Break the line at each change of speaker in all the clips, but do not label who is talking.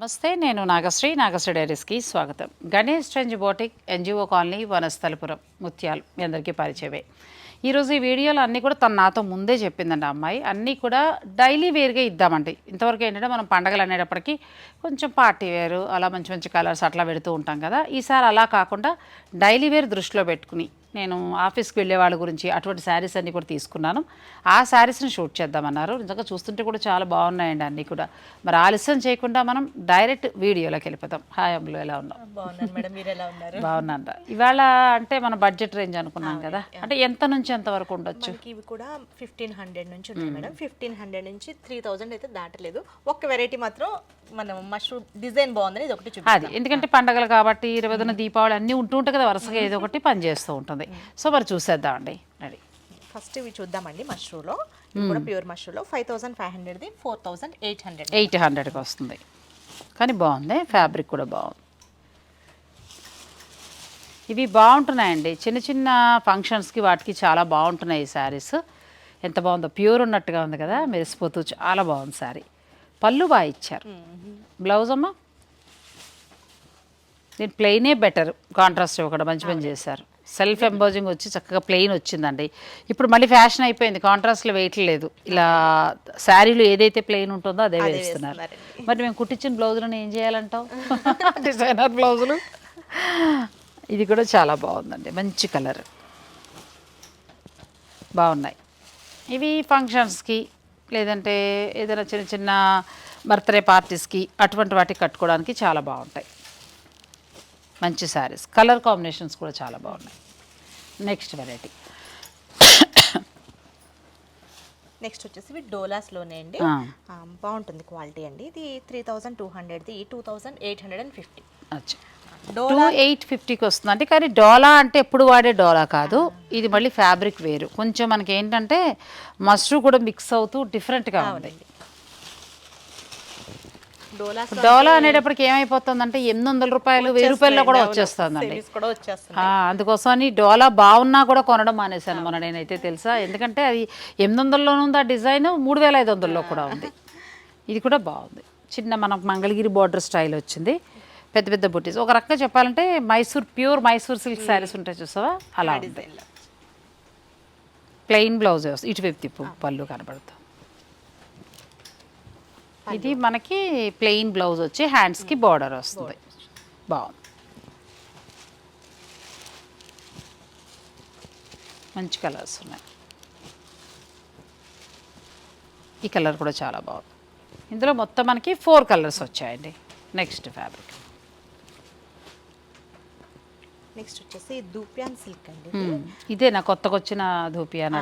నమస్తే నేను నాగశ్రీ. నాగశ్రీ డైరీస్కి స్వాగతం. Ganesh trends boutique NGO colony Vanasthalipuram ముత్యాలు. మీ అందరికీ పరిచయమే. ఈరోజు ఈ వీడియోలు అన్నీ కూడా తను నాతో ముందే చెప్పిందండి అమ్మాయి. అన్నీ కూడా డైలీ వేర్గా ఇద్దామండి. ఇంతవరకు ఏంటంటే మనం పండగలు అనేటప్పటికీ కొంచెం పార్టీ వేరు అలా మంచి మంచి కలర్స్ అట్లా పెడుతూ ఉంటాం కదా. ఈసారి అలా కాకుండా డైలీ వేర్ దృష్టిలో పెట్టుకుని నేను ఆఫీస్కి వెళ్ళే వాళ్ళ గురించి అటువంటి శారీస్ అన్నీ కూడా తీసుకున్నాను. ఆ శారీస్ని షూట్ చేద్దామన్నారు. నిజంగా చూస్తుంటే కూడా చాలా బాగున్నాయండి అన్నీ కూడా. మరి ఆలస్యం చేయకుండా మనం డైరెక్ట్ వీడియోలోకి వెళ్ళిపోతాం. హాయ్ అమ్ములు ఎలా ఉన్నాం
బాగున్నాను
ఇవాళ అంటే మన బడ్జెట్ రేంజ్ అనుకున్నాం కదా. అంటే ఎంత నుంచి ఎంత వరకు ఉండొచ్చు?
ఇవి కూడా ఫిఫ్టీన్ హండ్రెడ్ నుంచి ఉంటాయి మేడం. ఫిఫ్టీన్ హండ్రెడ్ నుంచి త్రీ థౌజండ్ అయితే దాటలేదు. ఒక్క వెరైటీ మాత్రం మనం మష్రూమ్ డిజైన్ బాగుందని ఇది ఒకటి
అది ఎందుకంటే పండగలు కాబట్టి ఇరవై దీపావళి అన్నీ ఉంటూ ఉంటాయి కదా వరుసగా ఏదో ఒకటి పని చేస్తూ ఉంటుంది సో మరి చూసేద్దామండి రెడీ.
ఫస్ట్ ఇవి చూద్దామండి మష్రూలో. ఇవి కూడా ప్యూర్ మష్రూలో. Five thousand five హండ్రెడ్ది four thousand eight hundred
eight హండ్రెడ్కి వస్తుంది. కానీ బాగుంది. ఫ్యాబ్రిక్ కూడా బాగుంది. ఇవి బాగుంటున్నాయండి. చిన్న చిన్న ఫంక్షన్స్కి వాటికి చాలా బాగుంటున్నాయి ఈ శారీస్. ఎంత బాగుందో. ప్యూర్ ఉన్నట్టుగా ఉంది కదా. మెరిసిపోతూ చాలా బాగుంది శారీ. పళ్ళు బాగా ఇచ్చారు. బ్లౌజ్ అమ్మా? దీని ప్లెయినే బెటర్. కాంట్రాస్ట్ ఇవ్వకుండా మంచి పని చేశారు. సెల్ఫ్ ఎంబోజింగ్ వచ్చి చక్కగా ప్లెయిన్ వచ్చిందండి. ఇప్పుడు మళ్ళీ ఫ్యాషన్ అయిపోయింది. కాంట్రాస్ట్లో వేయట్లేదు ఇలా శారీలు ఏదైతే ప్లెయిన్ ఉంటుందో అదే వేస్తున్నారు. మరి మేము కుట్టించిన బ్లౌజులను ఏం చేయాలంటావు? డిజైనర్ బ్లౌజులు? ఇది కూడా చాలా బాగుందండి. మంచి కలర్ బాగున్నాయి. ఇవి ఫంక్షన్స్కి లేదంటే ఏదైనా చిన్న చిన్న బర్త్డే పార్టీస్కి అటువంటి వాటికి కట్టుకోవడానికి చాలా బాగుంటాయి. మంచి శారీస్ కలర్ కాంబినేషన్స్ కూడా చాలా బాగున్నాయి. Next variety.
నెక్స్ట్ వచ్చేసి డోలాస్లోనే అండి. బాగుంటుంది క్వాలిటీ అండి. ఇది three thousand two హండ్రెడ్ది two thousand eight hundred and fifty. Dola
eight ఫిఫ్టీకి వస్తుంది అంటే కానీ డోలా అంటే ఎప్పుడు వాడే డోలా కాదు. ఇది మళ్ళీ ఫ్యాబ్రిక్ వేరు. కొంచెం మనకి ఏంటంటే మష్రూ కూడా మిక్స్ అవుతూ డిఫరెంట్గా ఉంది. డోలా అనేటప్పటికి ఏమైపోతుందంటే ఎనిమిది వందల రూపాయలు వెయ్యి రూపాయల్లో కూడా వచ్చేస్తుందండి.
సెమీస్ కూడా వచ్చేస్తుంది
అందుకోసమని డోలా బాగున్నా కూడా కొనడం మానేశాను మొన్న నేనైతే తెలుసా. ఎందుకంటే అది ఎనిమిది వందల్లోనూ ఉంది ఆ డిజైన్ మూడు వేల ఐదు వందల్లో కూడా ఉంది. ఇది కూడా బాగుంది. చిన్న మనకు మంగళగిరి బార్డర్ స్టైల్ వచ్చింది. పెద్ద పెద్ద బుట్టీస్ ఒక రకంగా చెప్పాలంటే మైసూర్ ప్యూర్ మైసూర్ సిల్క్ శారీస్ ఉంటాయి చూసావా? అలా ప్లెయిన్ బ్లౌజ్ ఇటువైపు తిప్పు పళ్ళు కనబడుతుంది ఇది మనకి ప్లెయిన్ బ్లౌజ్ వచ్చి హ్యాండ్స్కి బార్డర్ వస్తుంది. బాగుంది. మంచి కలర్స్ ఉన్నాయి. ఈ కలర్ కూడా చాలా బాగుంది. ఇందులో మొత్తం మనకి ఫోర్ కలర్స్ వచ్చాయండి. నెక్స్ట్ ఫ్యాబ్రిక్
నెక్స్ట్ వచ్చేసి దూపియాన్ సిల్క్ అండి
ఇదే. నా కొత్తగా వచ్చిన
దూపియాన్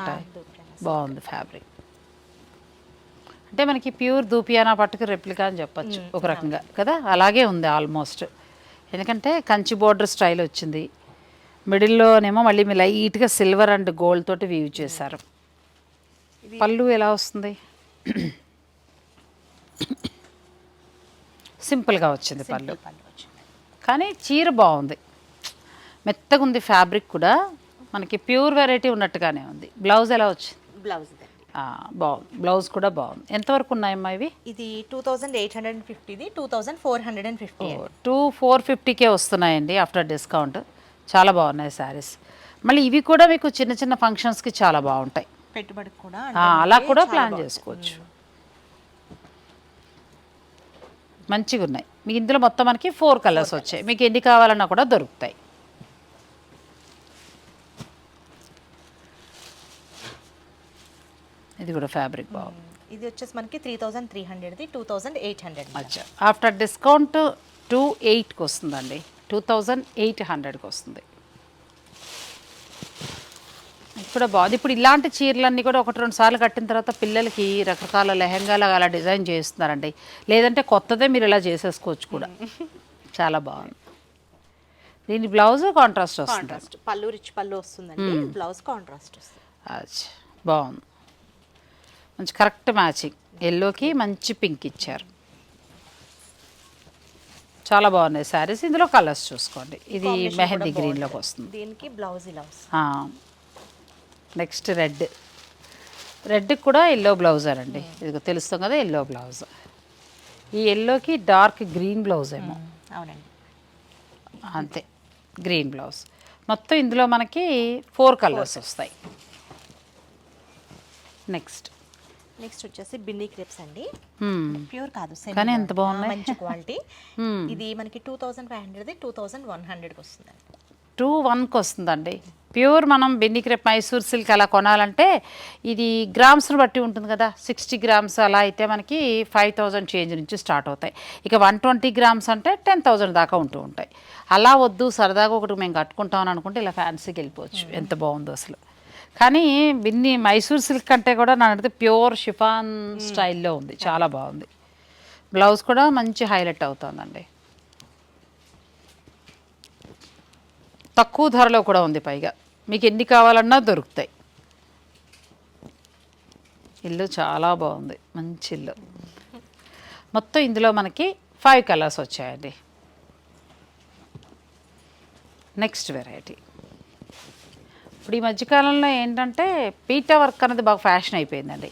బాగుంది ఫ్యాబ్రిక్ అంటే మనకి ప్యూర్ దూపియానా పట్టుకు రెప్లికా అని చెప్పొచ్చు ఒక రకంగా. కదా? అలాగే ఉంది ఆల్మోస్ట్ ఎందుకంటే కంచి బోర్డర్ స్టైల్ వచ్చింది. మిడిల్లోనేమో మళ్ళీ మీ లైట్గా సిల్వర్ అండ్ గోల్డ్ తోటి వీవ్ చేశారు. పళ్ళు ఎలా వస్తుంది? సింపుల్గా వచ్చింది పళ్ళు. కానీ చీర బాగుంది. మెత్తగా ఉంది ఫ్యాబ్రిక్ కూడా. మనకి ప్యూర్ వెరైటీ ఉన్నట్టుగానే ఉంది. బ్లౌజ్ ఎలా వచ్చింది?
బ్లౌజ్
బాగుంది బ్లౌజ్ కూడా బాగుంది. ఎంతవరకు ఉన్నాయమ్మా ఇవి?
ఇది two thousand eight hundred and ఫిఫ్టీది two thousand four hundred and fifty
two four fifty K వస్తున్నాయండి ఆఫ్టర్ డిస్కౌంట్. చాలా బాగున్నాయి శారీస్. మళ్ళీ ఇవి కూడా మీకు చిన్న చిన్న ఫంక్షన్స్కి చాలా బాగుంటాయి.
పెట్టుబడికి కూడా
అలా కూడా ప్లాన్ చేసుకోవచ్చు. మంచిగా ఉన్నాయి మీకు ఇందులో మొత్తం మనకి ఫోర్ కలర్స్ వచ్చాయి. మీకు ఎన్ని కావాలన్నా కూడా దొరుకుతాయి. ఇది కూడా ఫ్యాబ్రిక్ బాగుంది
ఇది వచ్చేసి మనకి త్రీ థౌజండ్ త్రీ హండ్రెడ్ది టూ థౌజండ్ ఎయిట్ హండ్రెడ్
అచ్చా. ఆఫ్టర్ డిస్కౌంట్ టూ ఎయిట్కి వస్తుందండి. టూ థౌజండ్ ఎయిట్ హండ్రెడ్కి వస్తుంది. ఇది కూడా బాగుంది ఇప్పుడు ఇలాంటి చీరలన్నీ కూడా ఒకటి రెండు సార్లు కట్టిన తర్వాత పిల్లలకి రకరకాల లెహంగాలు అలా డిజైన్ చేస్తున్నారండి. లేదంటే కొత్తదే మీరు ఇలా చేసేసుకోవచ్చు కూడా. చాలా బాగుంది. దీని బ్లౌజ్ కాంట్రాస్ట్ వస్తుంది.
కాంట్రాస్ట్ పళ్ళు రిచ్ పళ్ళు వస్తుందండి. బ్లౌజ్ కాంట్రాస్ట్
బాగుంది. మంచి కరెక్ట్ మ్యాచింగ్. ఎల్లోకి మంచి పింక్ ఇచ్చారు. చాలా బాగున్నాయి శారీస్. ఇందులో కలర్స్ చూసుకోండి. ఇది మెహందీ గ్రీన్లోకి వస్తుంది.
దీనికి బ్లౌజ్ ఇలా
నెక్స్ట్ రెడ్ రెడ్ కూడా ఎల్లో బ్లౌజ్ అనండి ఇది తెలుస్తాం కదా ఎల్లో బ్లౌజ్ ఈ ఎల్లోకి డార్క్ గ్రీన్ బ్లౌజ్ ఏమో.
అవునండి.
అంతే. గ్రీన్ బ్లౌజ్ మొత్తం ఇందులో మనకి ఫోర్ కలర్స్ వస్తాయి. నెక్స్ట్
నెక్స్ట్ వచ్చేసి బిన్నీ క్రిప్స్ అండి. ప్యూర్ కాదు
కానీ ఎంత. బాగున్నాయి.
మంచి క్వాలిటీ. ఇది మనకి two thousand five hundred two thousand one హండ్రెడ్కి వస్తుందండి.
టూ వన్కి వస్తుందండి. ప్యూర్ మనం బెన్ని క్రేప్ మైసూర్ సిల్క్ అలా కొనాలంటే ఇది గ్రామ్స్ని బట్టి ఉంటుంది కదా. సిక్స్టీ గ్రామ్స్ అలా అయితే మనకి ఫైవ్ థౌజండ్ చేంజ్ నుంచి స్టార్ట్ అవుతాయి. ఇక వన్ ట్వంటీ గ్రామ్స్ అంటే టెన్ థౌజండ్ దాకా ఉంటూ ఉంటాయి. అలా వద్దు సరదాగా ఒకటి మేము కట్టుకుంటామని అనుకుంటే ఇలా ఫ్యాన్సీకి వెళ్ళిపోవచ్చు. ఎంత బాగుందో అసలు. కానీ బిన్ని మైసూర్ సిల్క్ అంటే కూడా నా అడిగితే ప్యూర్ షిఫాన్ స్టైల్లో ఉంది. చాలా బాగుంది. బ్లౌజ్ కూడా మంచి హైలైట్ అవుతుందండి. తక్కువ ధరలో కూడా ఉంది పైగా. మీకు ఎన్ని కావాలన్నా దొరుకుతాయి. ఇల్లు చాలా బాగుంది. మంచి ఇల్లు. మొత్తం ఇందులో మనకి ఫైవ్ కలర్స్ వచ్చాయండి. నెక్స్ట్ వెరైటీ ఇప్పుడు ఈ మధ్యకాలంలో ఏంటంటే పీటా వర్క్ అనేది బాగా ఫ్యాషన్ అయిపోయిందండి.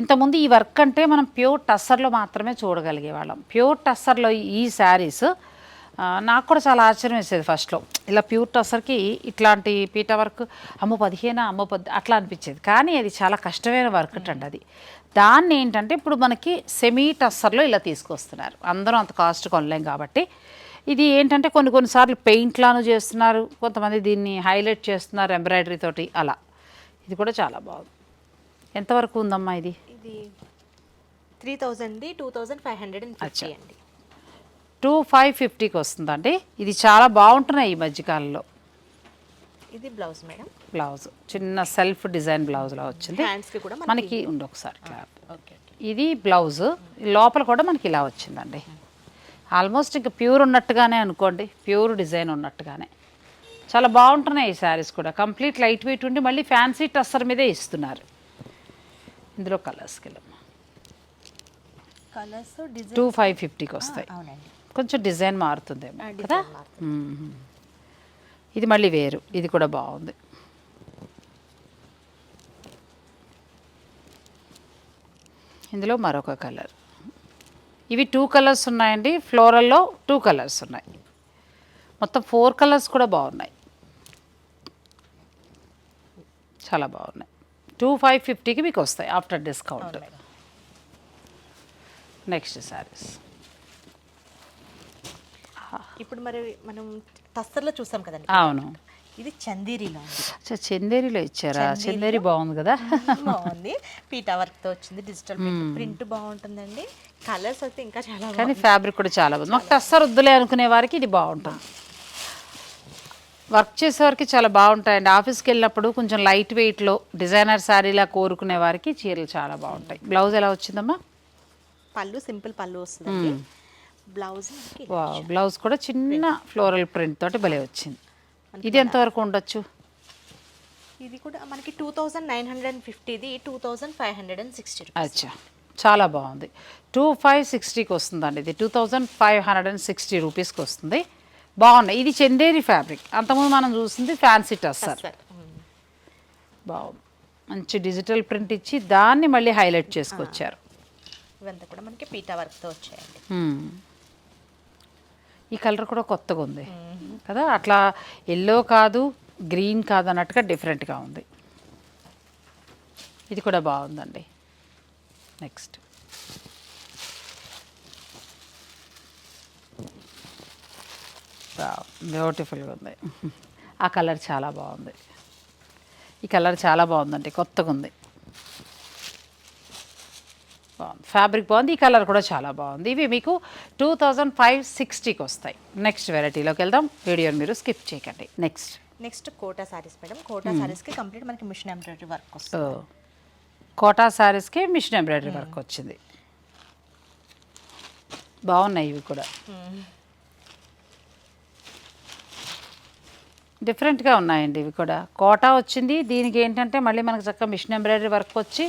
ఇంతకుముందు ఈ వర్క్ అంటే మనం ప్యూర్ టస్సర్లో మాత్రమే చూడగలిగే వాళ్ళం ప్యూర్ టస్సర్లో ఈ శారీస్ నాకు కూడా చాలా ఆశ్చర్యం వేసేది ఫస్ట్లో. ఇలా ప్యూర్ టస్సర్కి ఇట్లాంటి పీటా వర్క్ అమ్మో పదిహేను అమ్మో పద్ అట్లా అనిపించేది. కానీ అది చాలా కష్టమైన వర్క్ అండి అది. దాన్ని ఏంటంటే ఇప్పుడు మనకి సెమీ టస్సర్లో ఇలా తీసుకొస్తున్నారు. అందరం అంత కాస్ట్ కొనలేం కాబట్టి ఇది ఏంటంటే కొన్ని కొన్నిసార్లు పెయింట్లాను చేస్తున్నారు కొంతమంది దీన్ని హైలైట్ చేస్తున్నారు ఎంబ్రాయిడరీ తోటి అలా. ఇది కూడా చాలా బాగుంది. ఎంతవరకు ఉందమ్మా ఇది?
ఇది three థౌజండ్ది two thousand five hundred and fifty అండి.
టూ ఫైవ్ ఫిఫ్టీకి వస్తుందండి. ఇది చాలా బాగుంటున్నాయి ఈ మధ్యకాలంలో
ఇది బ్లౌజ్ మేడం.
బ్లౌజ్. చిన్న సెల్ఫ్ డిజైన్ బ్లౌజ్లో వచ్చింది.
హ్యాండ్స్కి కూడా మనకి
ఉండు ఒకసారి ఇది బ్లౌజ్. లోపల కూడా మనకి ఇలా వచ్చిందండి. ఆల్మోస్ట్ ఇంకా ప్యూర్ ఉన్నట్టుగానే అనుకోండి ప్యూర్ డిజైన్ ఉన్నట్టుగానే. చాలా బాగుంటున్నాయి ఈ శారీస్ కూడా. కంప్లీట్ లైట్ వెయిట్ ఉండి మళ్ళీ ఫ్యాన్సీ టస్సర్ మీదే ఇస్తున్నారు. ఇందులో కలర్స్కి
కలర్స్
టూ ఫైవ్ ఫిఫ్టీకి వస్తాయి. కొంచెం డిజైన్ కదా?
మారుతుంది.
మ్మ్. ఇది మళ్ళీ వేరు. ఇది కూడా బాగుంది. ఇందులో మరొక కలర్. ఇవి టూ కలర్స్ ఉన్నాయండి. ఫ్లోరల్లో టూ కలర్స్ ఉన్నాయి. మొత్తం ఫోర్ కలర్స్ కూడా బాగున్నాయి. చాలా బాగున్నాయి. టూ ఫైవ్ ఫిఫ్టీకి మీకు వస్తాయి ఆఫ్టర్ డిస్కౌంట్ నెక్స్ట్ శారీస్
ఇప్పుడు మరి మనం టస్సర్లో చూసాం కదండి.
అవును.
ఇది చందేరిలో
అచ్చా చందేరిలో ఇచ్చారా? చందేరి బాగుంది కదా.
బాగుంది. పీటా వర్క్తో వచ్చింది డిజిటల్ ప్రింట్ బాగుంటుందండి. కలర్స్ అయితే ఇంకా చాలా
కానీ ఫ్యాబ్రిక్ కూడా చాలా బాగుంది. మాకు టస్సర్ వద్దులే అనుకునే వారికి ఇది బాగుంటుంది. వర్క్ చేసేవారికి చాలా బాగుంటాయండి. ఆఫీస్కి వెళ్ళినప్పుడు కొంచెం లైట్ వెయిట్లో డిజైనర్ శారీలా కోరుకునే వారికి చీరలు చాలా బాగుంటాయి. బ్లౌజ్ ఎలా వచ్చిందమ్మా?
పళ్ళు సింపుల్ పళ్ళు వస్తుందండి. బ్లౌజ్
బ్లౌజ్ కూడా చిన్న ఫ్లోరల్ ప్రింట్ తోటి భలే వచ్చింది. ఇది ఎంతవరకు ఉండొచ్చు?
ఇది కూడా మనకి two thousand nine hundred and ఫిఫ్టీది two thousand five hundred and sixty
అచ్చా. చాలా బాగుంది. టూ ఫైవ్ సిక్స్టీకి వస్తుందండి ఇది. Two thousand five hundred and sixty రూపీస్కి వస్తుంది. బాగున్నాయి. ఇది చందేరి ఫ్యాబ్రిక్. అంతకుముందు మనం చూసింది ఫ్యాన్సీ టస్సర్
సార్.
బాగుంది. మంచి డిజిటల్ ప్రింట్ ఇచ్చి దాన్ని మళ్ళీ హైలైట్ చేసుకొచ్చారు.
ఇవంతా కూడా మనకి పీటా వర్క్తో వచ్చాయండి.
ఈ కలర్ కూడా కొత్తగా ఉంది. కదా? అట్లా ఎల్లో కాదు గ్రీన్ కాదు అన్నట్టుగా డిఫరెంట్గా ఉంది. ఇది కూడా బాగుందండి. నెక్స్ట్ బ్యూటిఫుల్గా ఉంది. ఆ కలర్ చాలా బాగుంది. ఈ కలర్ చాలా బాగుందండి కొత్తగా ఉంది. బాగుంది. ఫ్యాబ్రిక్ బాగుంది ఈ కలర్ కూడా చాలా బాగుంది. ఇవి మీకు టూ థౌజండ్ ఫైవ్ సిక్స్టీకి వస్తాయి. నెక్స్ట్ వెరైటీలోకి వెళ్దాం. వీడియోని మీరు స్కిప్ చేయకండి. Next
next Kota saris madam Kota సారీస్కి complete మనకి మిషన్ ఎంబ్రాయిడరీ వర్క్ వస్తుంది
కోటా శారీస్కి మిషన్ ఎంబ్రాయిడరీ వర్క్ వచ్చింది బాగున్నాయి ఇవి కూడా. డిఫరెంట్గా ఉన్నాయండి ఇవి కూడా. కోటా వచ్చింది దీనికి ఏంటంటే మళ్ళీ మనకు చక్కగా మిషన్ ఎంబ్రాయిడరీ వర్క్ వచ్చి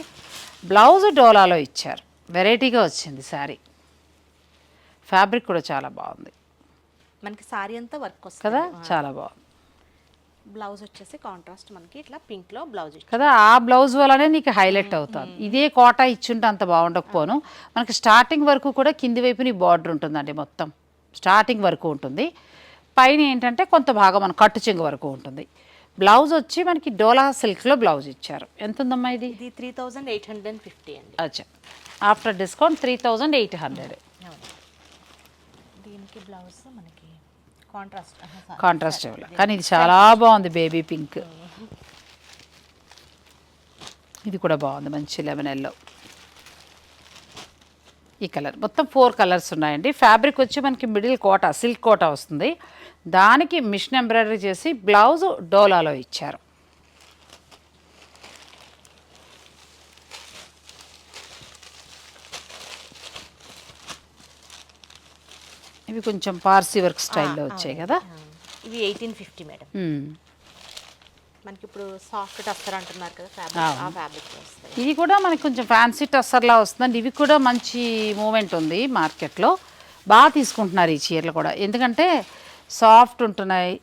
బ్లౌజ్ డోలాలో ఇచ్చారు. వెరైటీగా వచ్చింది శారీ. ఫ్యాబ్రిక్ కూడా చాలా బాగుంది.
మనకి సారీ అంతా వర్క్ వస్తుంది.
కదా? చాలా బాగుంది.
బ్లౌజ్ వచ్చేసి కాంట్రాస్ట్ మనకి ఇట్లా పింక్లో బ్లౌజ్
కదా ఆ బ్లౌజ్ వల్లనే నీకు హైలైట్ అవుతుంది ఇదే కోట ఇచ్చుంటే అంత బాగుండకపోను. మనకి స్టార్టింగ్ వరకు కూడా కింది వైపు నీ బార్డర్ ఉంటుందండి మొత్తం. స్టార్టింగ్ వరకు ఉంటుంది. పైన ఏంటంటే కొంత భాగం మన కట్టు చెంగు వరకు ఉంటుంది. బ్లౌజ్ వచ్చి మనకి డోలా సిల్క్లో బ్లౌజ్ ఇచ్చారు. ఎంత ఉందమ్మా ఇది?
ఇది three thousand eight hundred and fifty అండి.
అచ్చా. After discount three thousand eight hundred.
దీనికి బ్లౌజ్ మనకి కాంట్రాస్ట్.
కానీ ఇది చాలా బాగుంది బేబీ పింక్. ఇది కూడా బాగుంది మంచి లెమన్ ఎల్లో. ఈ కలర్. మొత్తం ఫోర్ కలర్స్ ఉన్నాయండి. ఫ్యాబ్రిక్ వచ్చి మనకి మిడిల్ కోట సిల్క్ కోట వస్తుంది. దానికి మిషన్ ఎంబ్రాయిడరీ చేసి బ్లౌజ్ డోలాలో ఇచ్చారు. ఇవి కొంచెం పార్సీ వర్క్ స్టైల్లో వచ్చాయి కదా?
ఇవి ఎయిటీన్ ఫిఫ్టీ మేడం. మనకి ఇప్పుడు సాఫ్ట్ టస్సర్ అంటున్నారు కదా ఫ్యాబ్రిక్ ఆ ఫ్యాబ్రిక్ వస్తాయి.
ఇది కూడా మనకి కొంచెం ఫ్యాన్సీ టస్సర్లా వస్తుందండి. ఇవి కూడా మంచి మూమెంట్ ఉంది మార్కెట్లో. బాగా తీసుకుంటున్నారు ఈ చీరలు కూడా. ఎందుకంటే సాఫ్ట్ ఉంటున్నాయి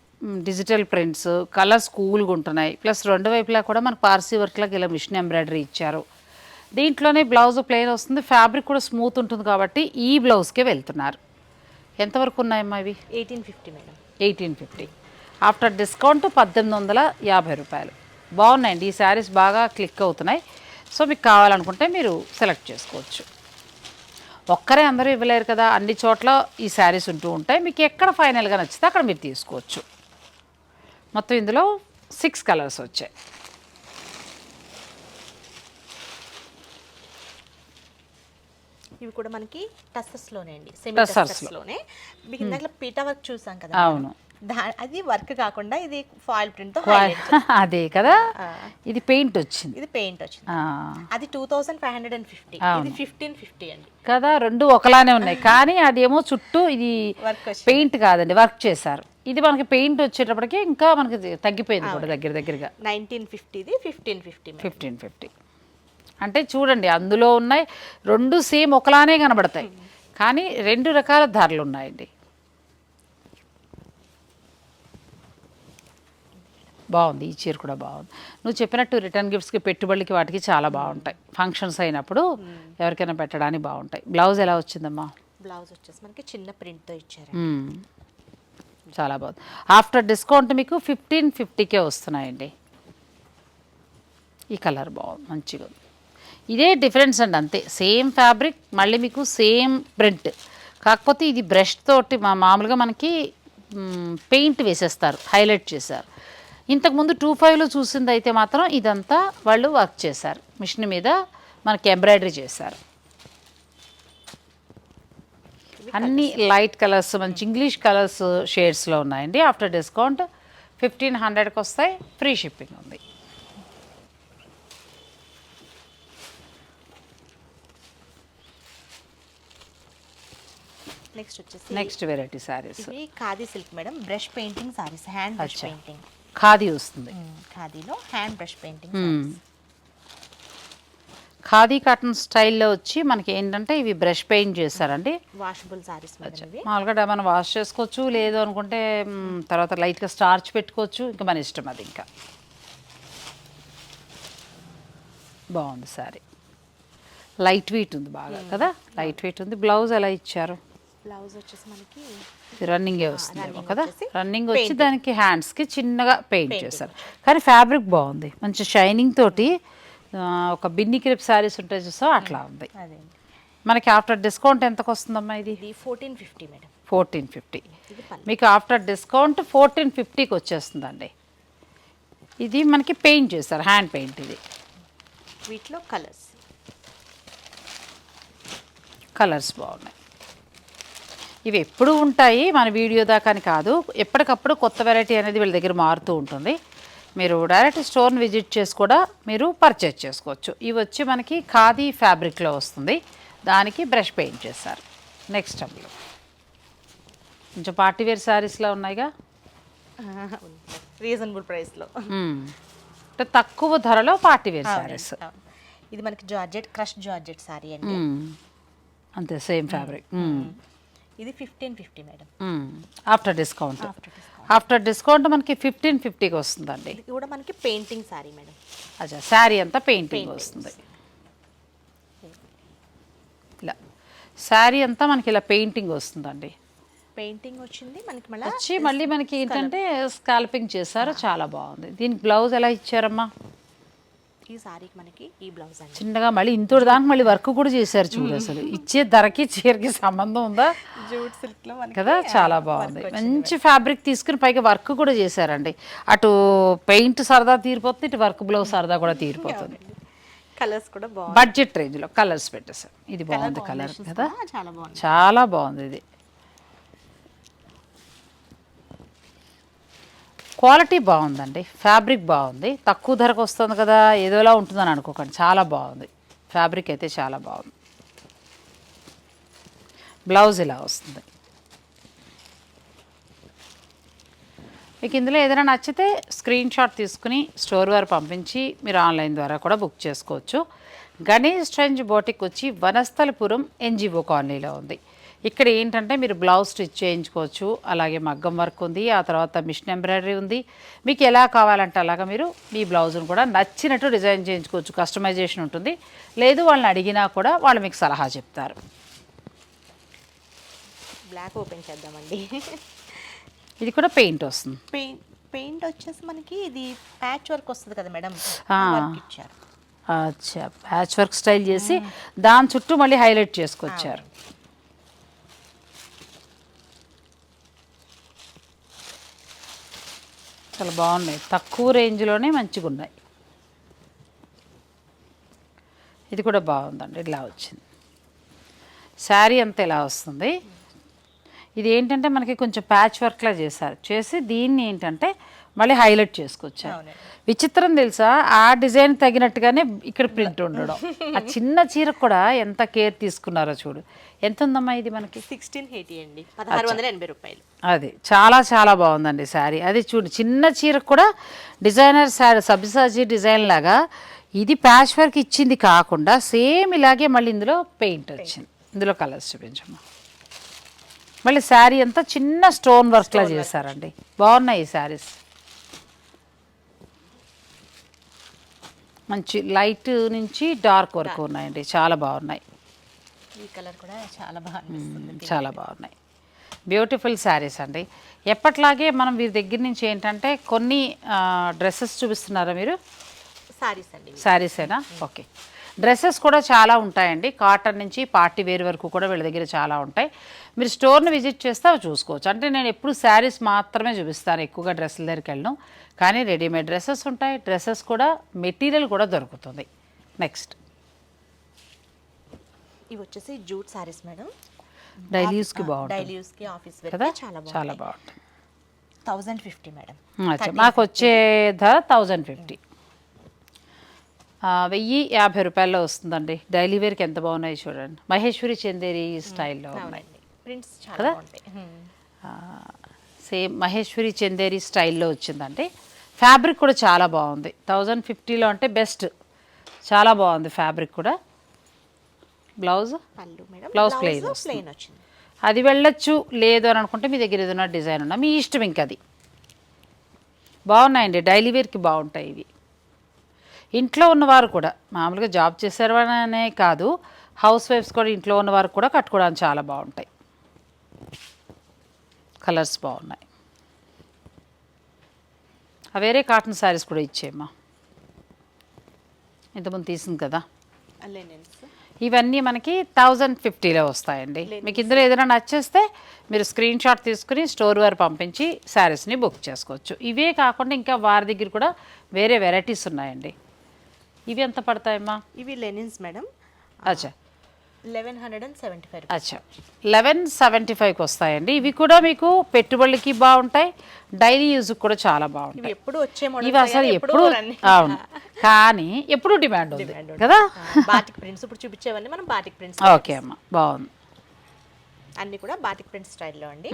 డిజిటల్ ప్రింట్స్ కలర్స్ కూల్గా ఉంటున్నాయి. ప్లస్ రెండు వైపులా కూడా మనకు పార్సీ వర్క్లకి ఇలా మిషన్ ఎంబ్రాయిడరీ ఇచ్చారు. దీంట్లోనే బ్లౌజ్ ప్లెయిన్ వస్తుంది. ఫ్యాబ్రిక్ కూడా స్మూత్ ఉంటుంది కాబట్టి ఈ బ్లౌజ్కే వెళ్తున్నారు. ఎంతవరకు ఉన్నాయమ్మా ఇవి?
Eighteen fifty madam.
Eighteen fifty. After discount పద్దెనిమిది వందల యాభై రూపాయలు. బాగున్నాయండి. ఈ శారీస్ బాగా క్లిక్ అవుతున్నాయి. సో మీకు కావాలనుకుంటే మీరు సెలెక్ట్ చేసుకోవచ్చు. ఒక్కరే అందరూ ఇవ్వలేరు కదా. అన్ని చోట్ల ఈ శారీస్ ఉంటూ ఉంటాయి. మీకు ఎక్కడ ఫైనల్గా నచ్చితే అక్కడ మీరు తీసుకోవచ్చు. మొత్తం ఇందులో సిక్స్ కలర్స్ వచ్చాయి.
ఇవి కూడా మనకి టస్సెస్లోనే అండి సెమీ
Tussers
టస్సెస్లోనే మీకు ఇందాక పీటా వర్క్ చూసాం కదా
అవును.
అది వర్క్ కాకుండా ఇది ఫాయిల్ ప్రింట్.
అదే కదా. ఇది పెయింట్ వచ్చింది.
ఇది పెయింట్ వచ్చింది. అది two thousand five hundred and fifty. ఇది ఫిఫ్టీన్ ఫిఫ్టీ అండి.
కదా రెండు ఒకలానే ఉన్నాయి. కానీ అదేమో చుట్టూ ఇది పెయింట్ కాదండి వర్క్ చేశారు. ఇది మనకి పెయింట్ వచ్చేటప్పటికి ఇంకా మనకి తగ్గిపోయింది కూడా దగ్గర దగ్గరగా.
నైన్టీన్ ఫిఫ్టీది ఫిఫ్టీన్ ఫిఫ్టీ
ఫిఫ్టీన్ ఫిఫ్టీ. అంటే చూడండి అందులో ఉన్నాయి రెండు సేమ్ ఒకలానే కనబడతాయి. కానీ రెండు రకాల ధరలు ఉన్నాయండి. బాగుంది ఈ చీర కూడా బాగుంది. నువ్వు చెప్పినట్టు రిటర్న్ గిఫ్ట్స్కి పెట్టుబడికి వాటికి చాలా బాగుంటాయి. ఫంక్షన్స్ అయినప్పుడు ఎవరికైనా పెట్టడానికి బాగుంటాయి. బ్లౌజ్ ఎలా వచ్చిందమ్మా?
బ్లౌజ్ వచ్చేసి మనకి చిన్న ప్రింట్తో ఇచ్చారు.
చాలా బాగుంది. ఆఫ్టర్ డిస్కౌంట్ మీకు ఫిఫ్టీన్ ఫిఫ్టీకే వస్తున్నాయండి. ఈ కలర్ బాగుంది మంచిగా ఉంది ఇదే డిఫరెన్స్ అండి అంతే. సేమ్ ఫ్యాబ్రిక్ మళ్ళీ మీకు సేమ్ ప్రింట్. కాకపోతే ఇది బ్రష్ తోటి మా మామూలుగా మనకి పెయింట్ వేసేస్తారు హైలైట్ చేశారు. ఇంతకుముందు టూ ఫైవ్లో చూసింది అయితే మాత్రం ఇదంతా వాళ్ళు వర్క్ చేశారు. మిషన్ మీద మనకి ఎంబ్రాయిడరీ చేశారు. అన్ని లైట్ కలర్స్ మంచి ఇంగ్లీష్ కలర్స్ షేడ్స్లో ఉన్నాయండి. ఆఫ్టర్ డిస్కౌంట్ ఫిఫ్టీన్ హండ్రెడ్కి వస్తాయి ఫ్రీ షిప్పింగ్ ఉంది.
నెక్స్ట్ వచ్చేసి
నెక్స్ట్ వెరైటీ శారీస్
ఇవి khadi silk madam brush painting saris hand brush
అచ్చా.
పెయింటింగ్
ఖాదీ వస్తుంది.
ఖాదీలో hand brush painting.
Khadi cotton స్టైల్లో వచ్చి మనకి ఏంటంటే ఇవి బ్రష్ పెయింట్ చేశారండి.
వాషబుల్ సారీస్ మేడం ఇవి.
మామూలుగా మనం వాష్ చేసుకోవచ్చు లేదు అనుకుంటే మ్, తర్వాత లైట్గా స్టార్చ్ పెట్టుకోవచ్చు ఇంకా మన ఇష్టం అది ఇంకా. బాగుంది సారీ. లైట్ వెయిట్ ఉంది బాగా కదా? లైట్ వెయిట్ ఉంది. బ్లౌజ్ ఎలా ఇచ్చారు?
బ్లౌజ్ వచ్చేసి మనకి
రన్నింగే
running
కదా? రన్నింగ్ వచ్చి. దానికి హ్యాండ్స్కి చిన్నగా పెయింట్ చేశారు కానీ ఫ్యాబ్రిక్ బాగుంది. మంచి షైనింగ్ తోటి ఒక బిన్ని క్రిప్ శారీస్ ఉంటాయి చూసా అట్లా ఉంది.
అదే
మనకి ఆఫ్టర్ డిస్కౌంట్ ఎంతకు వస్తుందమ్మా ఇది
fourteen fifty madam
fourteen fifty మీకు ఆఫ్టర్ డిస్కౌంట్ ఫోర్టీన్ ఫిఫ్టీకి వచ్చేస్తుందండి. ఇది మనకి పెయింట్ చేస్తారు హ్యాండ్ పెయింట్ ఇది.
వీటిలో కలర్స్
కలర్స్ బాగున్నాయి. ఇవి ఎప్పుడు ఉంటాయి మన వీడియో దాకా అని కాదు. ఎప్పటికప్పుడు కొత్త వెరైటీ అనేది వీళ్ళ దగ్గర మారుతూ ఉంటుంది. మీరు డైరెక్ట్ స్టోర్ని విజిట్ చేసి కూడా మీరు పర్చేజ్ చేసుకోవచ్చు. ఇవి వచ్చి మనకి ఖాదీ ఫ్యాబ్రిక్లో వస్తుంది. దానికి బ్రష్ పెయింట్ చేస్తారు నెక్స్ట్ అందులో కొంచెం పార్టీ వేర్ శారీస్లో ఉన్నాయిగా?
రీజనబుల్ ప్రైస్లో.
అంటే తక్కువ ధరలో పార్టీ వేర్ శారీస్.
ఇది మనకి జార్జెట్ క్రష్ జార్జెట్ సారీ అండి.
అంతే సేమ్ ఫ్యాబ్రిక్.
ఇది fifteen fifty madam
after discount
after discount
మనకి ఫిఫ్టీన్ ఫిఫ్టీకి వస్తుందండి.
ఇది కూడా మనకి పెయింటింగ్ సారీ మేడం
అచ్చా శారీ అంతా పెయింటింగ్ వస్తుంది. ఇలా. శారీ అంతా మనకి ఇలా పెయింటింగ్ వస్తుందండి.
పెయింటింగ్ వచ్చింది మనకి మళ్ళీ
వచ్చి మళ్ళీ మనకి ఏంటంటే స్కాల్పింగ్ చేశారు చాలా బాగుంది. దీనికి బ్లౌజ్ ఎలా ఇచ్చారమ్మా?
ఈ సారీకి మనకి ఈ బ్లౌజ్ అండి.
చిన్నగా మళ్ళీ ఇంతటి దానికి మళ్ళీ వర్క్ కూడా చేశారు చూడు అసలు. ఇచ్చే ధరకి చీరకి సంబంధం ఉందా?
జూట్ సిల్క్లో మనకి
కదా చాలా బాగుంది. మంచి ఫ్యాబ్రిక్ తీసుకుని పైగా వర్క్ కూడా చేశారండి. అటు పెయింట్ సరదా తీరిపోతుంది ఇటు వర్క్ బ్లౌజ్ సరదా కూడా తీరిపోతుంది.
కలర్స్ కూడా బాగుంది
బడ్జెట్ రేంజ్లో కలర్స్ పెట్టేసాం ఇది బాగుంది కలర్ కదా.
చాలా బాగుంది
చాలా బాగుంది ఇది. క్వాలిటీ బాగుందండి. ఫ్యాబ్రిక్ బాగుంది. తక్కువ ధరకు వస్తుంది కదా ఏదోలా ఉంటుందని అనుకోకండి. చాలా బాగుంది. ఫ్యాబ్రిక్ అయితే చాలా బాగుంది. బ్లౌజ్ ఇలా వస్తుంది. మీకు ఇందులో ఏదైనా నచ్చితే స్క్రీన్ షాట్ తీసుకుని స్టోర్ వారు పంపించి మీరు ఆన్లైన్ ద్వారా కూడా బుక్ చేసుకోవచ్చు. గణేష్ ట్రెంజ్ బోటిక్ వచ్చి వనస్థలపురం ఎన్జిఓ కాలనీలో ఉంది. ఇక్కడ ఏంటంటే మీరు బ్లౌజ్ స్టిచ్ చేయించుకోవచ్చు. అలాగే మగ్గం వర్క్ ఉంది. ఆ తర్వాత మిషన్ ఎంబ్రాయిడరీ ఉంది. మీకు ఎలా కావాలంటే అలాగా మీరు మీ బ్లౌజ్ను కూడా నచ్చినట్టు డిజైన్ చేయించుకోవచ్చు. కస్టమైజేషన్ ఉంటుంది. లేదు వాళ్ళని అడిగినా కూడా వాళ్ళు మీకు సలహా చెప్తారు.
బ్లాక్ ఓపెన్ చేద్దామండి.
ఇది కూడా పెయింట్ వస్తుంది.
పెయింట్ పెయింట్ వచ్చేసి మనకి ఇది ప్యాచ్ వర్క్ వస్తుంది కదా మేడం? ఇచ్చారు.
అచ్చా. ప్యాచ్ వర్క్ స్టైల్ చేసి దాని చుట్టూ మళ్ళీ హైలైట్ చేసుకొచ్చారు. అసలు బాగున్నాయి. తక్కువ రేంజ్లోనే మంచిగా ఉన్నాయి ఇది కూడా బాగుందండి. ఇలా వచ్చింది. శారీ అంతా ఇలా వస్తుంది. ఇది ఏంటంటే మనకి కొంచెం ప్యాచ్ వర్క్లా చేశారు. చేసి దీన్ని ఏంటంటే మళ్ళీ హైలైట్ చేసుకొచ్చారు
అవునండి.
విచిత్రం తెలుసా? ఆ డిజైన్ తగినట్టుగానే ఇక్కడ ప్రింట్ ఉండడం. ఆ చిన్న చీర కూడా ఎంత కేర్ తీసుకున్నారో చూడు. ఎంత ఉందమ్మా ఇది మనకి?
సిక్స్టీన్ ఎయిటీ అండి. పదహారు వందల ఎనభై రూపాయలు.
అది చాలా చాలా బాగుందండి శారీ. అది చూడు చిన్న చీర కూడా డిజైనర్ శారీ సబ్సాజీ డిజైన్ లాగా ఇది ప్యాచ్ వర్క్ ఇచ్చింది కాకుండా సేమ్ ఇలాగే మళ్ళీ ఇందులో పెయింట్ వచ్చింది. ఇందులో కలర్స్ చూపించమ్మా. మళ్ళీ శారీ అంతా చిన్న స్టోన్ వర్క్లా చేశారండి. బాగున్నాయి ఈ శారీస్. మంచి లైట్ నుంచి డార్క్ వరకు ఉన్నాయండి. చాలా బాగున్నాయి.
ఈ కలర్ కూడా చాలా బాగా అనిపిస్తుంది
చాలా బాగున్నాయి. బ్యూటిఫుల్ శారీస్ అండి. ఎప్పట్లాగే మనం వీరి దగ్గర నుంచి ఏంటంటే కొన్ని డ్రెస్సెస్ చూపిస్తున్నారా మీరు?
సారీస్ అండి.
శారీసేనా ఓకే డ్రెస్సెస్ కూడా చాలా ఉంటాయండి. కాటన్ నుంచి పార్టీ వేర్ వరకు కూడా వీళ్ళ దగ్గర చాలా ఉంటాయి. మీరు స్టోర్ని విజిట్ చేస్తే అవి చూసుకోవచ్చు. అంటే నేను ఎప్పుడు శారీస్ మాత్రమే చూపిస్తాను. ఎక్కువగా డ్రెస్సుల దగ్గరికి వెళ్ళను. కానీ రెడీమేడ్ డ్రెస్సెస్ ఉంటాయి. డ్రెస్సెస్ కూడా మెటీరియల్ కూడా దొరుకుతుంది. నెక్స్ట్
ఇవి వచ్చేసి జూట్ సారీస్ మేడం.
డైలీ యూస్కి బాగుంటుంది.
డైలీ యూస్కి ఆఫీస్
కదా?
చాలా
చాలా బాగుంటుంది.
Thousand fifty madam.
మాకు వచ్చే ధర థౌజండ్ ఫిఫ్టీ వెయ్యి యాభై రూపాయల్లో వస్తుందండి. డైలీ వేర్కి ఎంత బాగున్నాయి చూడండి. మహేశ్వరి చందేరి స్టైల్లో ఉన్నాయి. కదా? సేమ్ మహేశ్వరి చందేరి స్టైల్లో వచ్చిందండి. ఫ్యాబ్రిక్ కూడా చాలా బాగుంది. థౌజండ్ ఫిఫ్టీలో అంటే బెస్ట్. చాలా బాగుంది ఫ్యాబ్రిక్ కూడా. బ్లౌజ్? వస్తుంది.
ప్లెయిన్
అది వెళ్ళొచ్చు లేదు అని అనుకుంటే మీ దగ్గర ఏదైనా డిజైన్ ఉన్నా. మీ ఇష్టం ఇంక అది బాగున్నాయండి. డైలీ వేర్కి బాగుంటాయి ఇవి. ఇంట్లో ఉన్నవారు కూడా మామూలుగా జాబ్ చేసేవారనే కాదు హౌస్ వైఫ్స్ కూడా ఇంట్లో ఉన్నవారు కూడా కట్టుకోవడానికి చాలా బాగుంటాయి. కలర్స్ బాగున్నాయి. వేరే కాటన్ శారీస్ కూడా ఇచ్చేయమ్మా. ఇంతకుముందు తీసింది కదా. ఇవన్నీ మనకి థౌజండ్ ఫిఫ్టీలో వస్తాయండి. మీకు ఇందులో ఏదైనా నచ్చేస్తే మీరు స్క్రీన్ షాట్ తీసుకుని స్టోర్ వారు పంపించి శారీస్ని బుక్ చేసుకోవచ్చు. ఇవే కాకుండా ఇంకా వారి దగ్గర కూడా వేరే వెరైటీస్ ఉన్నాయండి. ఇవి ఎంత పడతాయమ్మా?
ఇవి లెనిన్స్ మేడం.
అచ్చా.
Eleven hundred and seventy five
అచ్చా. లెవెన్ సెవెంటీ ఫైవ్కి వస్తాయండి. ఇవి కూడా మీకు పెట్టుబడులకి బాగుంటాయి డైలీ యూజ్కి కూడా చాలా బాగుంటాయి.
ఎప్పుడు వచ్చే
ఇవి అసలు ఎప్పుడు అవును. కానీ ఎప్పుడు డిమాండ్ ఉంది కదా?
బాటిక్ ప్రింట్స్ ఇప్పుడు చూపించేవన్నీ మనం బాటిక్ ప్రింట్స్
ఓకే అమ్మా బాగుంది.
అన్ని కూడా బాటిక్ ప్రింట్ స్టైల్లో అండి.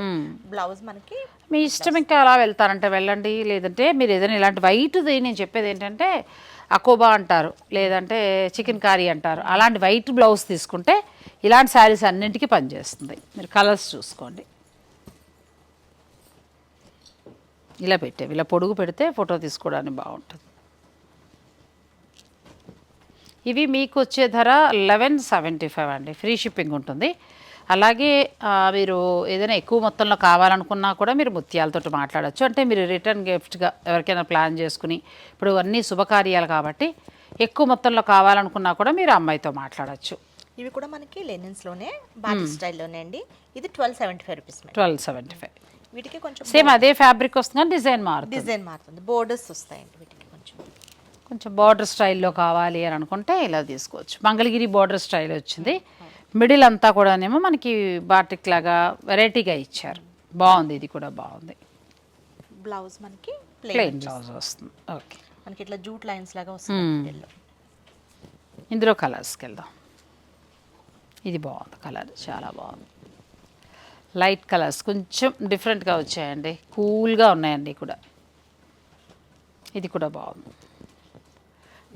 బ్లౌజ్ మనకి
మీ ఇష్టం ఇంకా అలా వెళ్తారంటే వెళ్ళండి లేదంటే మీరు ఏదైనా ఇలాంటి వైట్ది నేను చెప్పేది ఏంటంటే అకోబా అంటారు లేదంటే చికెన్ కారీ అంటారు. అలాంటి వైట్ బ్లౌజ్ తీసుకుంటే ఇలాంటి శారీస్ అన్నింటికీ పనిచేస్తుంది. మీరు కలర్స్ చూసుకోండి. ఇలా పెట్టేవి ఇలా పొడుగు పెడితే ఫోటో తీసుకోవడానికి బాగుంటుంది. ఇవి మీకు వచ్చే ధర లెవెన్ సెవెంటీ ఫైవ్ అండి. ఫ్రీ షిప్పింగ్ ఉంటుంది. అలాగే మీరు ఏదైనా ఎక్కువ మొత్తంలో కావాలనుకున్నా కూడా మీరు ముత్యాలతో మాట్లాడచ్చు. అంటే మీరు రిటర్న్ గిఫ్ట్గా ఎవరికైనా ప్లాన్ చేసుకుని ఇప్పుడు అన్నీ శుభకార్యాలు కాబట్టి ఎక్కువ మొత్తంలో కావాలనుకున్నా కూడా మీరు అమ్మాయితో మాట్లాడచ్చు.
ఇవి కూడా మనకి లెనిన్స్లోనే బాటి స్టైల్లోనే అండి. ఇది twelve seventy five rupees
twelve seventy five.
వీటికి కొంచెం
సేమ్ అదే ఫ్యాబ్రిక్ వస్తుంది కానీ డిజైన్ మారుతుంది?
డిజైన్ మారుతుంది. బోర్డర్స్ వస్తాయండి వీటికి కొంచెం.
కొంచెం బార్డర్ స్టైల్లో కావాలి అని అనుకుంటే ఇలా తీసుకోవచ్చు. మంగళగిరి బార్డర్ స్టైల్ వచ్చింది. మిడిల్ అంతా కూడానేమో మనకి బాటిక్ లాగా వెరైటీగా ఇచ్చారు. బాగుంది ఇది కూడా బాగుంది.
బ్లౌజ్ మనకి
ప్లెయిన్ బ్లౌజ్ వస్తుంది. ఓకే.
మనకి ఇట్లా జూట్ లైన్స్ లాగా వస్తుంది yellow.
ఇందులో కలర్స్కి వెళ్దాం. ఇది బాగుంది కలర్ చాలా బాగుంది. లైట్ కలర్స్ కొంచెం డిఫరెంట్గా వచ్చాయండి. కూల్గా ఉన్నాయండి కూడా. ఇది కూడా బాగుంది.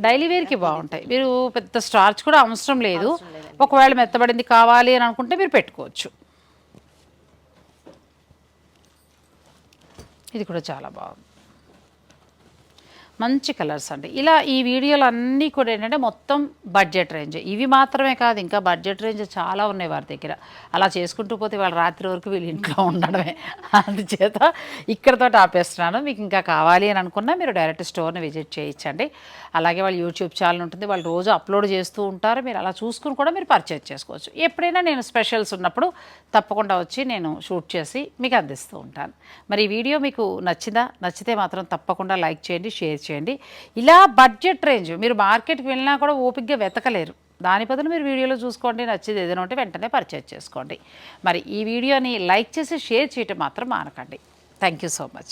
డైలీ వేర్కి బాగుంటాయి. మీరు పెద్ద స్టార్చ్ కూడా అవసరం లేదు. ఒకవేళ మెత్తబడింది కావాలి అని అనుకుంటే మీరు పెట్టుకోవచ్చు. ఇది కూడా చాలా బాగుంది. మంచి కలర్స్ అండి. ఇలా ఈ వీడియోలు అన్నీ కూడా ఏంటంటే మొత్తం బడ్జెట్ రేంజ్ ఇవి మాత్రమే కాదు ఇంకా బడ్జెట్ రేంజ్ చాలా ఉన్నాయి వారి దగ్గర. అలా చేసుకుంటూ పోతే వాళ్ళ రాత్రి వరకు వీళ్ళు ఇంట్లో ఉండడమే. అందుచేత ఇక్కడతో ఆపేస్తున్నాను. మీకు ఇంకా కావాలి అని అనుకున్నా మీరు డైరెక్ట్ స్టోర్ని విజిట్ చేయించండి. అలాగే వాళ్ళ యూట్యూబ్ ఛానల్ ఉంటుంది. వాళ్ళు రోజు అప్లోడ్ చేస్తూ ఉంటారు. మీరు అలా చూసుకుని కూడా మీరు పర్చేజ్ చేసుకోవచ్చు. ఎప్పుడైనా నేను స్పెషల్స్ ఉన్నప్పుడు తప్పకుండా వచ్చి నేను షూట్ చేసి మీకు అందిస్తూ ఉంటాను. మరి ఈ వీడియో మీకు నచ్చిందా? నచ్చితే మాత్రం తప్పకుండా లైక్ చేయండి షేర్ చేయండి. చేయండి. ఇలా బడ్జెట్ రేంజ్ మీరు మార్కెట్కి వెళ్ళినా కూడా ఓపిక్గా వెతకలేరు. దాని బదులు మీరు వీడియోలో చూసుకోండి నచ్చేది ఏదైనా ఉంటే వెంటనే పర్చేజ్ చేసుకోండి. మరి ఈ వీడియోని లైక్ చేసి షేర్ చేయటం మాత్రం మానకండి. Thank you so much